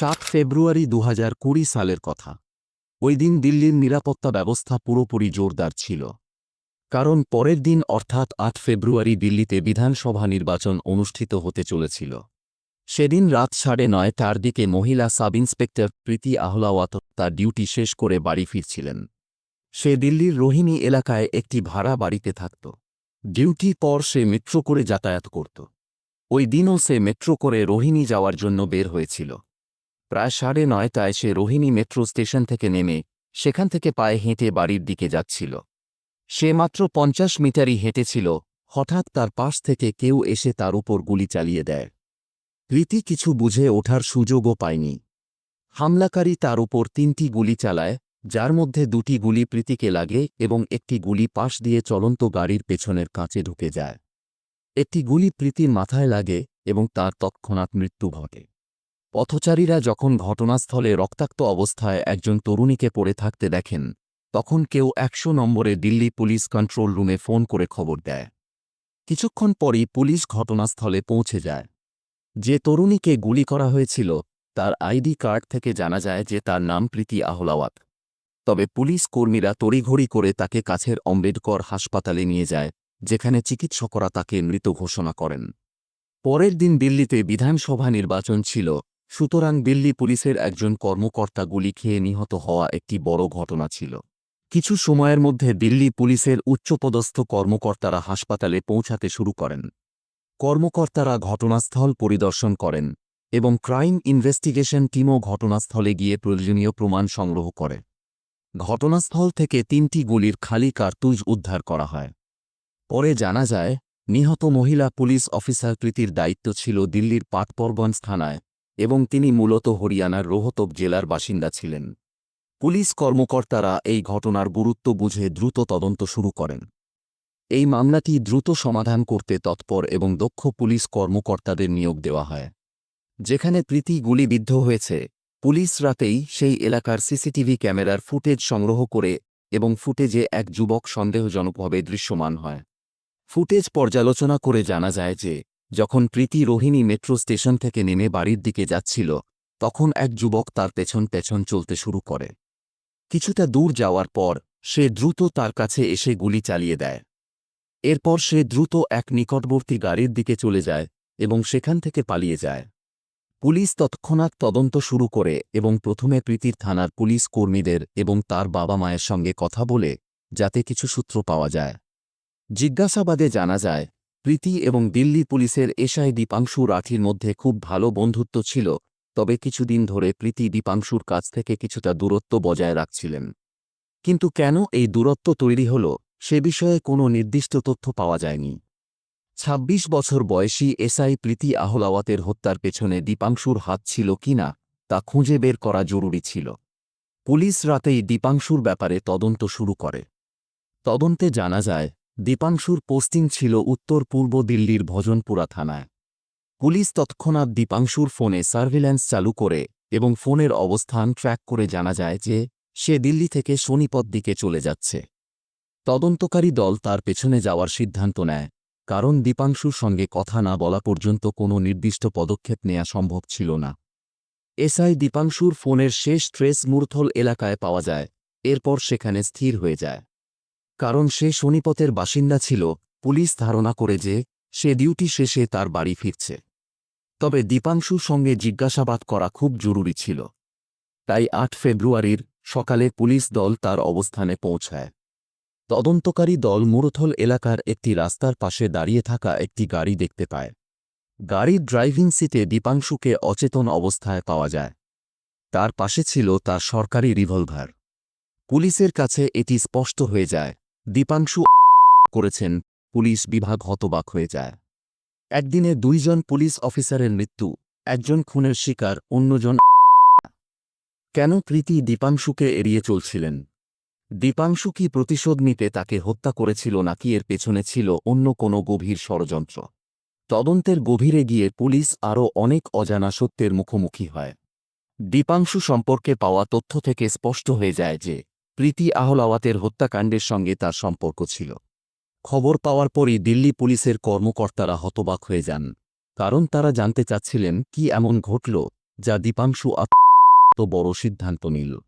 সাত ফেব্রুয়ারি দু হাজার কুড়ি সালের কথা। ওই দিন দিল্লির নিরাপত্তা ব্যবস্থা পুরোপুরি জোরদার ছিল। কারণ পরের দিন অর্থাৎ আট ফেব্রুয়ারি দিল্লিতে বিধানসভা নির্বাচন অনুষ্ঠিত হতে চলেছিল। সেদিন রাত সাড়ে নয়টার দিকে মহিলা সাব ইন্সপেক্টর প্রীতি আহলাওয়াত তার ডিউটি শেষ করে বাড়ি ফিরছিলেন। সে দিল্লির রোহিণী এলাকায় একটি ভাড়া বাড়িতে থাকত। ডিউটি পর সে মেট্রো করে যাতায়াত করত। ওই দিনও সে মেট্রো করে রোহিণী যাওয়ার জন্য বের হয়েছিল। প্রায় সাড়ে নয়টায় সে রোহিণী মেট্রো স্টেশন থেকে নেমে সেখান থেকে পায়ে হেঁটে বাড়ির দিকে যাচ্ছিল। সে মাত্র পঞ্চাশ মিটারই হেঁটেছিল, হঠাৎ তার পাশ থেকে কেউ এসে তার উপর গুলি চালিয়ে দেয়। প্রীতি কিছু বুঝে ওঠার সুযোগও পায়নি। হামলাকারী তার উপর তিনটি গুলি চালায়, যার মধ্যে দুটি গুলি প্রীতিকে লাগে এবং একটি গুলি পাশ দিয়ে চলন্ত গাড়ির পেছনের কাঁচে ঢুকে যায়। একটি গুলি প্রীতির মাথায় লাগে এবং তার তৎক্ষণাৎ মৃত্যু ঘটে। পথচারীরা যখন ঘটনাস্থলে রক্তাক্ত অবস্থায় একজন তরুণীকে পড়ে থাকতে দেখেন, তখন কেউ একশো নম্বরে দিল্লি পুলিশ কন্ট্রোল রুমে ফোন করে খবর দেয়। কিছুক্ষণ পরই পুলিশ ঘটনাস্থলে পৌঁছে যায়। যে তরুণীকে গুলি করা হয়েছিল, তার আইডি কার্ড থেকে জানা যায় যে তার নাম প্রীতি আহলাওয়াত। তবে পুলিশ কর্মীরা তড়িঘড়ি করে তাকে কাছের অম্বেদকর হাসপাতালে নিয়ে যায়, যেখানে চিকিৎসকরা তাকে মৃত ঘোষণা করেন। পরের দিন দিল্লিতে বিধানসভা নির্বাচন ছিল সুতরাং দিল্লি পুলিশের একজন কর্মকর্তা গুলি খেয়ে নিহত হওয়া একটি বড় ঘটনা ছিল। কিছু সময়ের মধ্যে দিল্লি পুলিশের উচ্চপদস্থ কর্মকর্তারা হাসপাতালে পৌঁছাতে শুরু করেন। কর্মকর্তারা ঘটনাস্থল পরিদর্শন করেন এবং ক্রাইম ইনভেস্টিগেশন টিমও ঘটনাস্থলে গিয়ে প্রয়োজনীয় প্রমাণ সংগ্রহ করে। ঘটনাস্থল থেকে তিনটি গুলির খালি কার্তুজ উদ্ধার করা হয়। পরে জানা যায়, নিহত মহিলা পুলিশ অফিসার কৃতির দায়িত্ব ছিল দিল্লির পাটপরগঞ্জ থানায় এবং তিনি মূলত হরিয়ানার রোহতক জেলার বাসিন্দা ছিলেন। পুলিশ কর্মকর্তারা এই ঘটনার গুরুত্ব বুঝে দ্রুত তদন্ত শুরু করেন। এই মামলাটি দ্রুত সমাধান করতে তৎপর এবং দক্ষ পুলিশ কর্মকর্তাদের নিয়োগ দেওয়া হয়। যেখানে প্রীতি গুলিবিদ্ধ হয়েছে, পুলিশ রাতেই সেই এলাকার সিসিটিভি ক্যামেরার ফুটেজ সংগ্রহ করে এবং ফুটেজে এক যুবক সন্দেহজনকভাবে দৃশ্যমান হয়। ফুটেজ পর্যালোচনা করে জানা যায় যে যখন প্রীতি রোহিণী মেট্রো স্টেশন থেকে নেমে বাড়ির দিকে যাচ্ছিল, তখন এক যুবক তার পেছন পেছন চলতে শুরু করে। কিছুটা দূর যাওয়ার পর, সে দ্রুত তার কাছে এসে গুলি চালিয়ে দেয়। এরপর সে দ্রুত এক নিকটবর্তী গাড়ির দিকে চলে যায় এবং সেখান থেকে পালিয়ে যায়। পুলিশ তৎক্ষণাৎ তদন্ত শুরু করে এবং প্রথমে প্রীতির থানার পুলিশ কর্মীদের এবং তার বাবা মায়ের সঙ্গে কথা বলে, যাতে কিছু সূত্র পাওয়া যায়। জিজ্ঞাসাবাদে জানা যায় প্রীতি এবং দিল্লি পুলিশের এসআই দীপাংশু রাঠির মধ্যে খুব ভালো বন্ধুত্ব ছিল, তবে কিছুদিন ধরে প্রীতি দীপাংশুর কাছ থেকে কিছুটা দূরত্ব বজায় রাখছিলেন। কিন্তু কেন এই দূরত্ব তৈরি হল, সে বিষয়ে কোনো নির্দিষ্ট তথ্য পাওয়া যায়নি। ২৬ বছর বয়সী এসআই প্রীতি আহলাওয়াতের হত্যার পেছনে দীপাংশুর হাত ছিল কিনা তা খুঁজে বের করা জরুরি ছিল। পুলিশ রাতেই দীপাংশুর ব্যাপারে তদন্ত শুরু করে। তদন্তে জানা যায় দীপাংশুর পোস্টিং ছিল উত্তর পূর্ব দিল্লির ভজনপুরা থানায়। পুলিশ তৎক্ষণাৎ দীপাংশুর ফোনে সার্ভিল্যান্স চালু করে এবং ফোনের অবস্থান ট্র্যাক করে জানা যায় যে, সে দিল্লি থেকে শনিপথ দিকে চলে যাচ্ছে। তদন্তকারী দল তার পেছনে যাওয়ার সিদ্ধান্ত নেয়, কারণ দীপাংশুর সঙ্গে কথা না বলা পর্যন্ত কোনো নির্দিষ্ট পদক্ষেপ নেওয়া সম্ভব ছিল না। এসআই দীপাংশুর ফোনের শেষ ট্রেস মূর্থল এলাকায় পাওয়া যায়, এরপর সেখানে স্থির হয়ে যায়। কারণ সে শনিপথের বাসিন্দা ছিল, পুলিশ ধারণা করে যে, সে ডিউটি শেষে তার বাড়ি ফিরছে। তবে দীপাংশুর সঙ্গে জিজ্ঞাসাবাদ করা খুব জরুরি ছিল। তাই আট ফেব্রুয়ারির সকালে পুলিশ দল তার অবস্থানে পৌঁছায়। তদন্তকারী দল মুরথল এলাকার একটি রাস্তার পাশে দাঁড়িয়ে থাকা একটি গাড়ি দেখতে পায়। গাড়ির ড্রাইভিং সিটে দীপাংশুকে অচেতন অবস্থায় পাওয়া যায়। তার পাশে ছিল তার সরকারি রিভলভার। পুলিশের কাছে এটি স্পষ্ট হয়ে যায় দীপাংশু করেছেন, পুলিশ বিভাগ হতবাক হয়ে যায়। একদিনে দুইজন পুলিশ অফিসারের মৃত্যু, একজন খুনের শিকার, অন্যজন কেন প্রীতি দীপাংশুকে এড়িয়ে চলছিলেন? দীপাংশু কি প্রতিশোধ নিতে তাকে হত্যা করেছিল নাকি এর পেছনে ছিল অন্য কোনো গভীর ষড়যন্ত্র? তদন্তের গভীরে গিয়ে পুলিশ আরও অনেক অজানা সত্যের মুখোমুখি হয়। দীপাংশু সম্পর্কে পাওয়া তথ্য থেকে স্পষ্ট হয়ে যায় যে প্রীতি আহলাওয়াতের হত্যাকাণ্ডের সঙ্গে তার সম্পর্ক ছিল। খবর পাওয়ার পরই দিল্লি পুলিশের কর্মকর্তারা হতবাক হয়ে যান। কারণ তারা জানতে চাচ্ছিলেন কি এমন ঘটল, যা দীপাংশু আত বড় সিদ্ধান্ত নিল।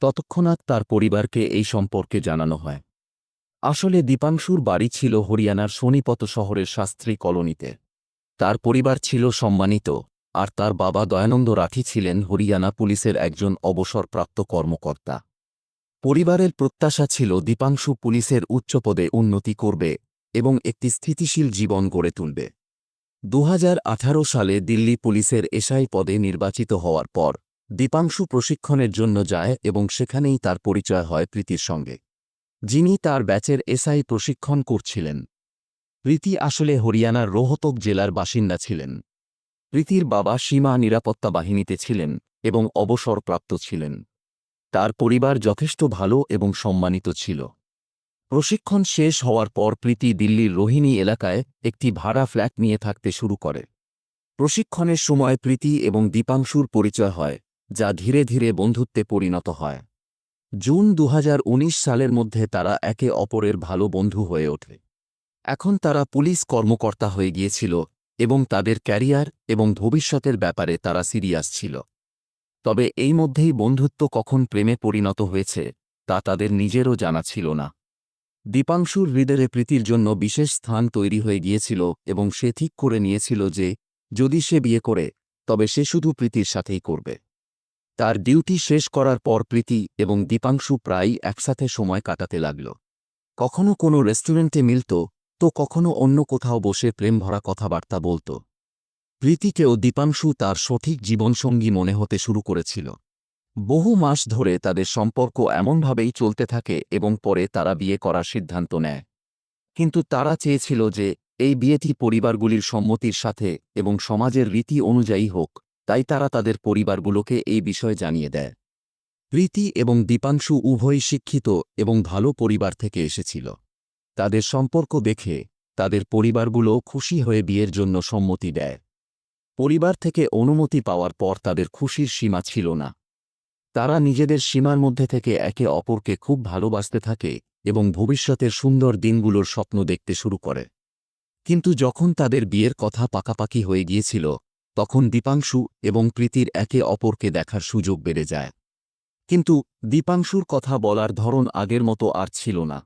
তৎক্ষণাৎ তার পরিবারকে এই সম্পর্কে জানানো হয়। আসলে দীপাংশুর বাড়ি ছিল হরিয়ানার শনিপত শহরের শাস্ত্রী কলোনিতে। তার পরিবার ছিল সম্মানিত, আর তার বাবা দয়ানন্দ রাঠি ছিলেন হরিয়ানা পুলিশের একজন অবসরপ্রাপ্ত কর্মকর্তা। পরিবারের প্রত্যাশা ছিল দীপাংশু পুলিশের উচ্চপদে উন্নতি করবে এবং একটি স্থিতিশীল জীবন গড়ে তুলবে। দু হাজার আঠারো সালে দিল্লি পুলিশের এসআই পদে নির্বাচিত হওয়ার পর, দীপাংশু প্রশিক্ষণের জন্য যায় এবং সেখানেই তার পরিচয় হয় প্রীতির সঙ্গে। যিনি তার ব্যাচের এসআই প্রশিক্ষণ করছিলেন। প্রীতি আসলে হরিয়ানার রোহতক জেলার বাসিন্দা ছিলেন। প্রীতির বাবা সীমা নিরাপত্তা বাহিনীতে ছিলেন এবং অবসরপ্রাপ্ত ছিলেন। তার পরিবার যথেষ্ট ভালো এবং সম্মানিত ছিল। প্রশিক্ষণ শেষ হওয়ার পর প্রীতি দিল্লির রোহিণী এলাকায় একটি ভাড়া ফ্ল্যাট নিয়ে থাকতে শুরু করে। প্রশিক্ষণের সময় প্রীতি এবং দীপাংশুর পরিচয় হয়, যা ধীরে ধীরে বন্ধুত্বে পরিণত হয়। জুন দু হাজার উনিশ সালের মধ্যে তারা একে অপরের ভালো বন্ধু হয়ে ওঠে। এখন তারা পুলিশ কর্মকর্তা হয়ে গিয়েছিল এবং তাদের ক্যারিয়ার এবং ভবিষ্যতের ব্যাপারে তারা সিরিয়াস ছিল। তবে এই মধ্যেই বন্ধুত্ব কখন প্রেমে পরিণত হয়েছে, তা তাদের নিজেরও জানা ছিল না। দীপাংশুর হৃদয়ে প্রীতির জন্য বিশেষ স্থান তৈরি হয়ে গিয়েছিল এবং সে ঠিক করে নিয়েছিল যে, যদি সে বিয়ে করে, তবে সে শুধু প্রীতির সাথেই করবে। তার ডিউটি শেষ করার পর প্রীতি এবং দীপাংশু প্রায়ই একসাথে সময় কাটাতে লাগল। কখনো কোনো রেস্টুরেন্টে মিলত, তো কখনো অন্য কোথাও বসে প্রেম ভরা কথাবার্তা বলত। প্রীতিকেও দীপাংশু তার সঠিক জীবনসঙ্গী মনে হতে শুরু করেছিল। বহু মাস ধরে তাদের সম্পর্ক এমনভাবেই চলতে থাকে এবং পরে তারা বিয়ে করার সিদ্ধান্ত নেয়। কিন্তু তারা চেয়েছিল যে, এই বিয়েটি পরিবারগুলির সম্মতির সাথে এবং সমাজের রীতি অনুযায়ী হোক, তাই তারা তাদের পরিবারগুলোকে এই বিষয়ে জানিয়ে দেয়। প্রীতি এবং দীপাংশু উভয়ই শিক্ষিত এবং ভালো পরিবার থেকে এসেছিল। তাদের সম্পর্ক দেখে তাদের পরিবারগুলো খুশি হয়ে বিয়ের জন্য সম্মতি দেয়। পরিবার থেকে অনুমতি পাওয়ার পর তাদের খুশির সীমা ছিল না। তারা নিজেদের সীমার মধ্যে থেকে একে অপরকে খুব ভালোবাসতে থাকে এবং ভবিষ্যতের সুন্দর দিনগুলোর স্বপ্ন দেখতে শুরু করে। কিন্তু যখন তাদের বিয়ের কথা পাকাপাকি হয়ে গিয়েছিল, তখন দীপাংশু এবং প্রীতির একে অপরকে দেখার সুযোগ বেড়ে যায়। কিন্তু দীপাংশুর কথা বলার ধরন আগের মতো আর ছিল না।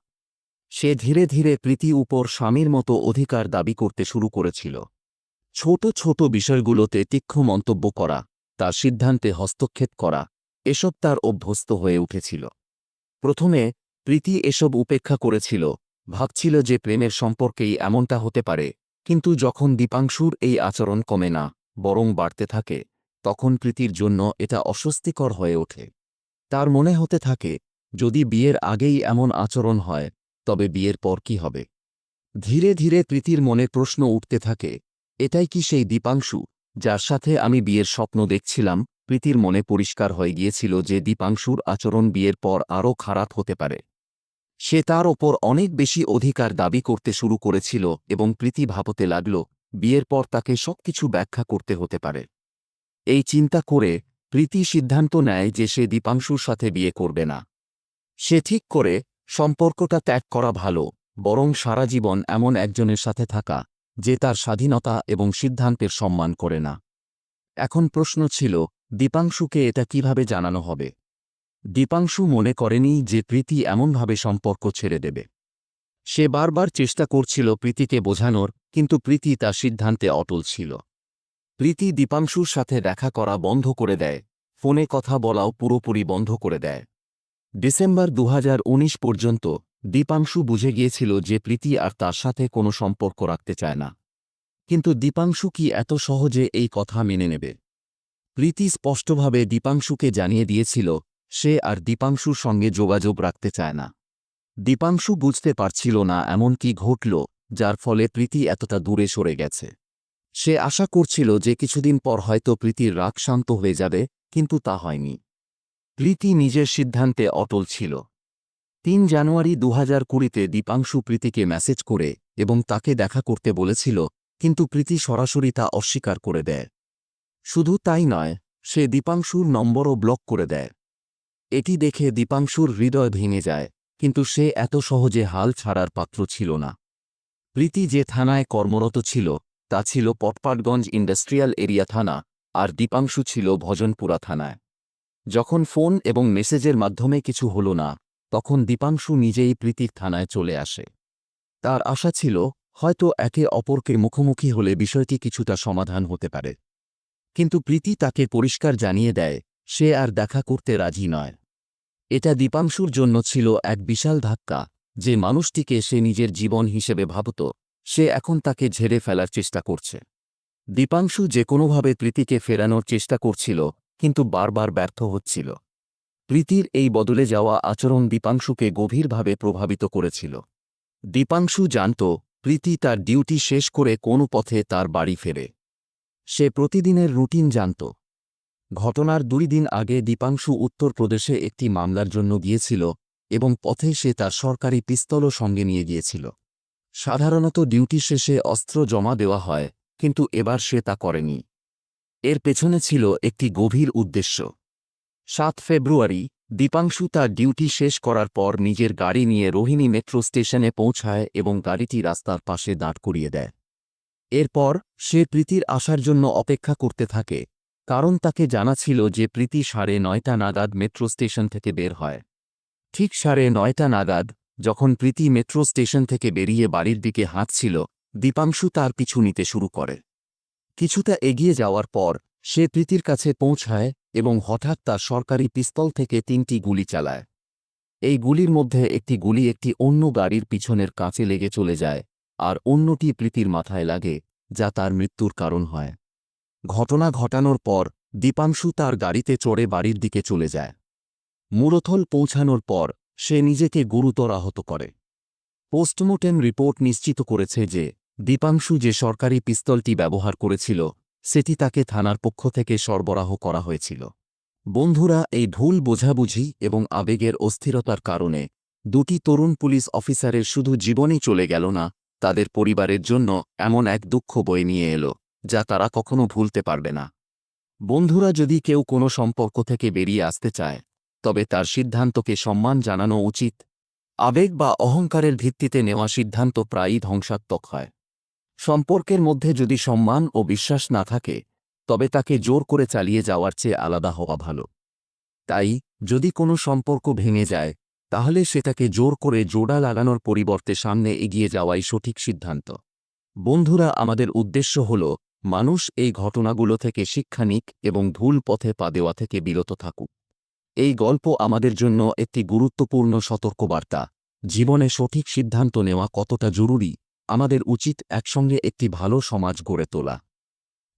সে ধীরে ধীরে প্রীতি উপর স্বামীর মতো অধিকার দাবি করতে শুরু করেছিল। ছোট ছোট বিষয়গুলোতে তীক্ষ্ণ মন্তব্য করা, তার সিদ্ধান্তে হস্তক্ষেপ করা, এসব তার অভ্যস্ত হয়ে উঠেছিল। প্রথমে, প্রীতি এসব উপেক্ষা করেছিল, ভাবছিল যে প্রেমের সম্পর্কেই এমনটা হতে পারে, কিন্তু যখন দীপাংশুর এই আচরণ কমে না, বরং বাড়তে থাকে, তখন প্রীতির জন্য এটা অস্বস্তিকর হয়ে ওঠে। তার মনে হতে থাকে, যদি বিয়ের আগেই এমন আচরণ হয়, তবে বিয়ের পর কি হবে? ধীরে ধীরে প্রীতির মনে প্রশ্ন উঠতে থাকে এটাই কি সেই দীপাংশু, যার সাথে আমি বিয়ের স্বপ্ন দেখছিলাম, প্রীতির মনে পরিষ্কার হয়ে গিয়েছিল যে দীপাংশুর আচরণ বিয়ের পর আরও খারাপ হতে পারে। সে তার ওপর অনেক বেশি অধিকার দাবি করতে শুরু করেছিল এবং প্রীতি ভাবতে লাগল, বিয়ের পর তাকে সবকিছু ব্যাখ্যা করতে হতে পারে। এই চিন্তা করে, প্রীতি সিদ্ধান্ত নেয় যে সে দীপাংশুর সাথে বিয়ে করবে না। সে ঠিক করে, সম্পর্কটা ত্যাগ করা ভালো, বরং সারা জীবন এমন একজনের সাথে থাকা যে তার স্বাধীনতা এবং সিদ্ধান্তের সম্মান করে না। এখন প্রশ্ন ছিল, দীপাংশুকে এটা কীভাবে জানানো হবে? দীপাংশু মনে করেনি যে প্রীতি এমনভাবে সম্পর্ক ছেড়ে দেবে। সে বারবার চেষ্টা করছিল প্রীতিকে বোঝানোর, কিন্তু প্রীতি তার সিদ্ধান্তে অটল ছিল। প্রীতি দীপাংশুর সাথে দেখা করা বন্ধ করে দেয়, ফোনে কথা বলাও পুরোপুরি বন্ধ করে দেয়। ডিসেম্বর দু হাজার উনিশ পর্যন্ত দীপাংশু বুঝে গিয়েছিল যে প্রীতি আর তার সাথে কোনো সম্পর্ক রাখতে চায় না। কিন্তু দীপাংশু কি এত সহজে এই কথা মেনে নেবে? প্রীতি স্পষ্টভাবে দীপাংশুকে জানিয়ে দিয়েছিল, সে আর দীপাংশুর সঙ্গে যোগাযোগ রাখতে চায় না। দীপাংশু বুঝতে পারছিল না এমন কি ঘটল, যার ফলে প্রীতি এতটা দূরে সরে গেছে। সে আশা করছিল যে কিছুদিন পর হয়তো প্রীতির রাগ শান্ত হয়ে যাবে, কিন্তু তা হয়নি। প্রীতি নিজের সিদ্ধান্তে অটল ছিল। তিন জানুয়ারি দু হাজার কুড়িতে দীপাংশু প্রীতিকে মেসেজ করে এবং তাকে দেখা করতে বলেছিল, কিন্তু প্রীতি সরাসরি তা অস্বীকার করে দেয়। শুধু তাই নয়, সে দীপাংশুর নম্বরও ব্লক করে দেয়। এটি দেখে দীপাংশুর হৃদয় ভেঙে যায়, কিন্তু সে এত সহজে হাল ছাড়ার পাত্র ছিল না। প্রীতি যে থানায় কর্মরত ছিল, তা ছিল পটপাটগঞ্জ ইন্ডাস্ট্রিয়াল এরিয়া থানা, আর দীপাংশু ছিল ভজনপুরা থানায়। যখন ফোন এবং মেসেজের মাধ্যমে কিছু হল না তখন দীপাংশু নিজেই প্রীতির থানায় চলে আসে। তার আশা ছিল, হয়তো একে অপরকে মুখোমুখি হলে বিষয়টি কিছুটা সমাধান হতে পারে। কিন্তু প্রীতি তাকে পরিষ্কার জানিয়ে দেয়, সে আর দেখা করতে রাজি নয়। এটা দীপাংশুর জন্য ছিল এক বিশাল ধাক্কা, যে মানুষটিকে সে নিজের জীবন হিসেবে ভাবত, সে এখন তাকে ঝেড়ে ফেলার চেষ্টা করছে। দীপাংশু যে কোনোভাবে প্রীতিকে ফেরানোর চেষ্টা করছিল, কিন্তু বারবার ব্যর্থ হচ্ছিল। প্রীতির এই বদলে যাওয়া আচরণ দীপাংশুকে গভীরভাবে প্রভাবিত করেছিল। দীপাংশু জানত, প্রীতি তার ডিউটি শেষ করে কোন পথে তার বাড়ি ফেরে। সে প্রতিদিনের রুটিন জানত। ঘটনার দুই দিন আগে দীপাংশু উত্তরপ্রদেশে একটি মামলার জন্য গিয়েছিল এবং পথে সে তার সরকারি পিস্তলও সঙ্গে নিয়ে গিয়েছিল। সাধারণত ডিউটি শেষে অস্ত্র জমা দেওয়া হয়, কিন্তু এবার সে তা করেনি। এর পেছনে ছিল একটি গভীর উদ্দেশ্য। সাত ফেব্রুয়ারি, দীপাংশু তার ডিউটি শেষ করার পর নিজের গাড়ি নিয়ে রোহিণী মেট্রো স্টেশনে পৌঁছায় এবং গাড়িটি রাস্তার পাশে দাঁড় করিয়ে দেয়। এরপর, সে প্রীতির আসার জন্য অপেক্ষা করতে থাকে, কারণ তাকে জানা ছিল যে প্রীতি সাড়ে নয়টা নাগাদ মেট্রো স্টেশন থেকে বের হয়। ঠিক সাড়ে নয়টা নাগাদ, যখন প্রীতি মেট্রো স্টেশন থেকে বেরিয়ে বাড়ির দিকে হাঁটছিল, দীপাংশু তার পিছু নিতে শুরু করে। কিছুটা এগিয়ে যাওয়ার পর, সে প্রীতির কাছে পৌঁছায় এবং হঠাৎ তার সরকারি পিস্তল থেকে তিনটি গুলি চালায়। এই গুলির মধ্যে একটি গুলি একটি অন্য গাড়ির পিছনের কাঁচে লেগে চলে যায়, আর অন্যটি প্রীতির মাথায় লাগে, যা তার মৃত্যুর কারণ হয়। ঘটনা ঘটানোর পর, দীপাংশু তার গাড়িতে চড়ে বাড়ির দিকে চলে যায়। মুরথল পৌঁছানোর পর, সে নিজেকে গুরুতর আহত করে। পোস্টমর্টেম রিপোর্ট নিশ্চিত করেছে যে, দীপাংশু যে সরকারি পিস্তলটি ব্যবহার করেছিল সেটি তাকে থানার পক্ষ থেকে সরবরাহ করা হয়েছিল। বন্ধুরা, এই ভুল বোঝাবুঝি এবং আবেগের অস্থিরতার কারণে দুটি তরুণ পুলিশ অফিসারের শুধু জীবনই চলে গেল না, তাদের পরিবারের জন্য এমন এক দুঃখ বয়ে নিয়ে এলো, যা তারা কখনো ভুলতে পারবে না। বন্ধুরা, যদি কেউ কোনো সম্পর্ক থেকে বেরিয়ে আসতে চায়, তবে তার সিদ্ধান্তকে সম্মান জানানো উচিত। আবেগ বা অহংকারের ভিত্তিতে নেওয়া সিদ্ধান্ত প্রায়ই ধ্বংসাত্মক হয়। সম্পর্কের মধ্যে যদি সম্মান ও বিশ্বাস না থাকে, তবে তাকে জোর করে চালিয়ে যাওয়ার চেয়ে আলাদা হওয়া ভালো। তাই, যদি কোনো সম্পর্ক ভেঙে যায়, তাহলে সেটাকে জোর করে জোড়া লাগানোর পরিবর্তে সামনে এগিয়ে যাওয়াই সঠিক সিদ্ধান্ত। বন্ধুরা, আমাদের উদ্দেশ্য হল, মানুষ এই ঘটনাগুলো থেকে শিক্ষা নিক এবং ভুল পথে পা দেওয়া থেকে বিরত থাকুক। এই গল্প আমাদের জন্য একটি গুরুত্বপূর্ণ সতর্কবার্তা। জীবনে সঠিক সিদ্ধান্ত নেওয়া কতটা জরুরি? আমাদের উচিত একসঙ্গে একটি ভালো সমাজ গড়ে তোলা।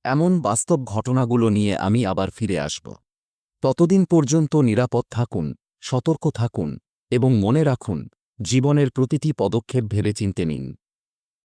এমন বাস্তব ঘটনাগুলো নিয়ে আমি আবার ফিরে আসব। ততদিন পর্যন্ত নিরাপদ থাকুন, সতর্ক থাকুন এবং মনে রাখুন, জীবনের প্রতিটি পদক্ষেপ ভেবে চিনতে নিন।